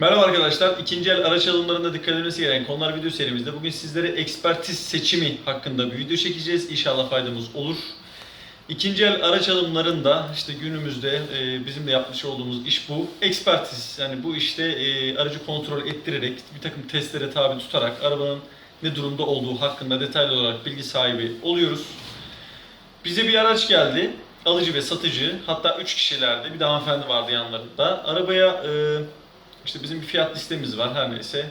Merhaba arkadaşlar. İkinci el araç alımlarında dikkat edilmesi gereken konular video serimizde bugün sizlere ekspertiz seçimi hakkında bir video çekeceğiz. İnşallah faydamız olur. İkinci el araç alımlarında işte günümüzde e, bizim de yapmış olduğumuz iş bu. Ekspertiz yani bu işte e, aracı kontrol ettirerek bir takım testlere tabi tutarak arabanın ne durumda olduğu hakkında detaylı olarak bilgi sahibi oluyoruz. Bize bir araç geldi. Alıcı ve satıcı. Hatta 3 kişilerdi. Bir de hanımefendi vardı yanlarında. Arabaya e, işte bizim bir fiyat listemiz var her neyse.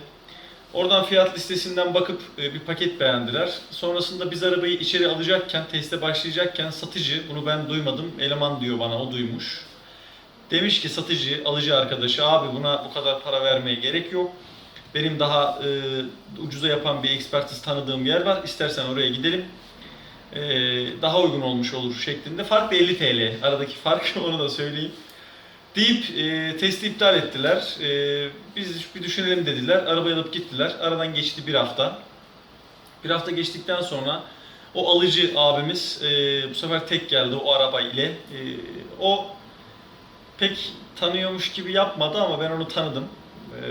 Oradan fiyat listesinden bakıp e, bir paket beğendiler. Sonrasında biz arabayı içeri alacakken, teste başlayacakken satıcı, bunu ben duymadım, eleman diyor bana, o duymuş. Demiş ki satıcı, alıcı arkadaşı, abi buna bu kadar para vermeye gerek yok. Benim daha e, ucuza yapan bir ekspertiz tanıdığım yer var. İstersen oraya gidelim. E, daha uygun olmuş olur şeklinde. Fark da 50 TL. Aradaki fark onu da söyleyeyim. Deyip e, testi iptal ettiler. E, biz bir düşünelim dediler. Arabayı alıp gittiler. Aradan geçti bir hafta. Bir hafta geçtikten sonra o alıcı abimiz e, bu sefer tek geldi o araba ile. E, o pek tanıyormuş gibi yapmadı ama ben onu tanıdım. E,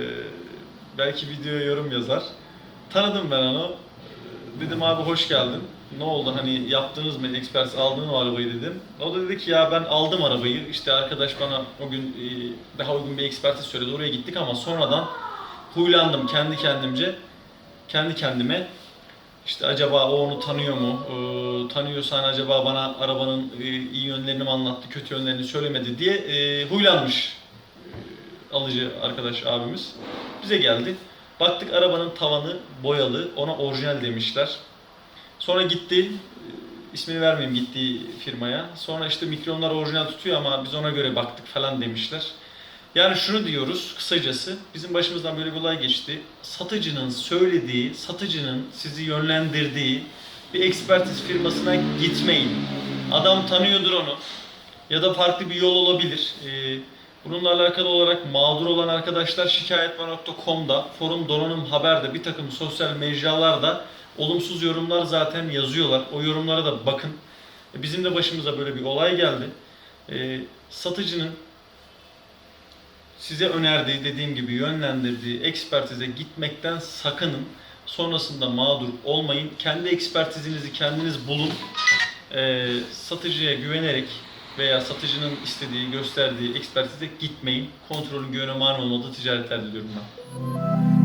belki videoya yorum yazar. Tanıdım ben onu. E, Dedim abi hoş geldin. Ne oldu hani yaptınız mı ekspert aldın mı arabayı dedim. O da dedi ki ya ben aldım arabayı. İşte arkadaş bana o gün e, daha uygun bir ekspertiz söyledi. Oraya gittik ama sonradan huylandım kendi kendimce. Kendi kendime. İşte acaba o onu tanıyor mu? Ee, tanıyorsan acaba bana arabanın e, iyi yönlerini mi anlattı, kötü yönlerini söylemedi diye e, huylanmış e, alıcı arkadaş abimiz. Bize geldi. Baktık arabanın tavanı boyalı, ona orijinal demişler. Sonra gitti, ismini vermeyeyim gittiği firmaya. Sonra işte mikronlar orijinal tutuyor ama biz ona göre baktık falan demişler. Yani şunu diyoruz kısacası, bizim başımızdan böyle bir olay geçti. Satıcının söylediği, satıcının sizi yönlendirdiği bir ekspertiz firmasına gitmeyin. Adam tanıyordur onu ya da farklı bir yol olabilir. Ee, bununla alakalı olarak mağdur olan arkadaşlar şikayetva.com'da, forum donanım haberde, bir takım sosyal mecralarda olumsuz yorumlar zaten yazıyorlar. O yorumlara da bakın. E, Bizim de başımıza böyle bir olay geldi. Ee, satıcının size önerdiği, dediğim gibi yönlendirdiği ekspertize gitmekten sakının. Sonrasında mağdur olmayın. Kendi ekspertizinizi kendiniz bulun. Ee, satıcıya güvenerek veya satıcının istediği, gösterdiği ekspertize gitmeyin. Kontrolün güvene mani olmadığı ticaretler diliyorum ben.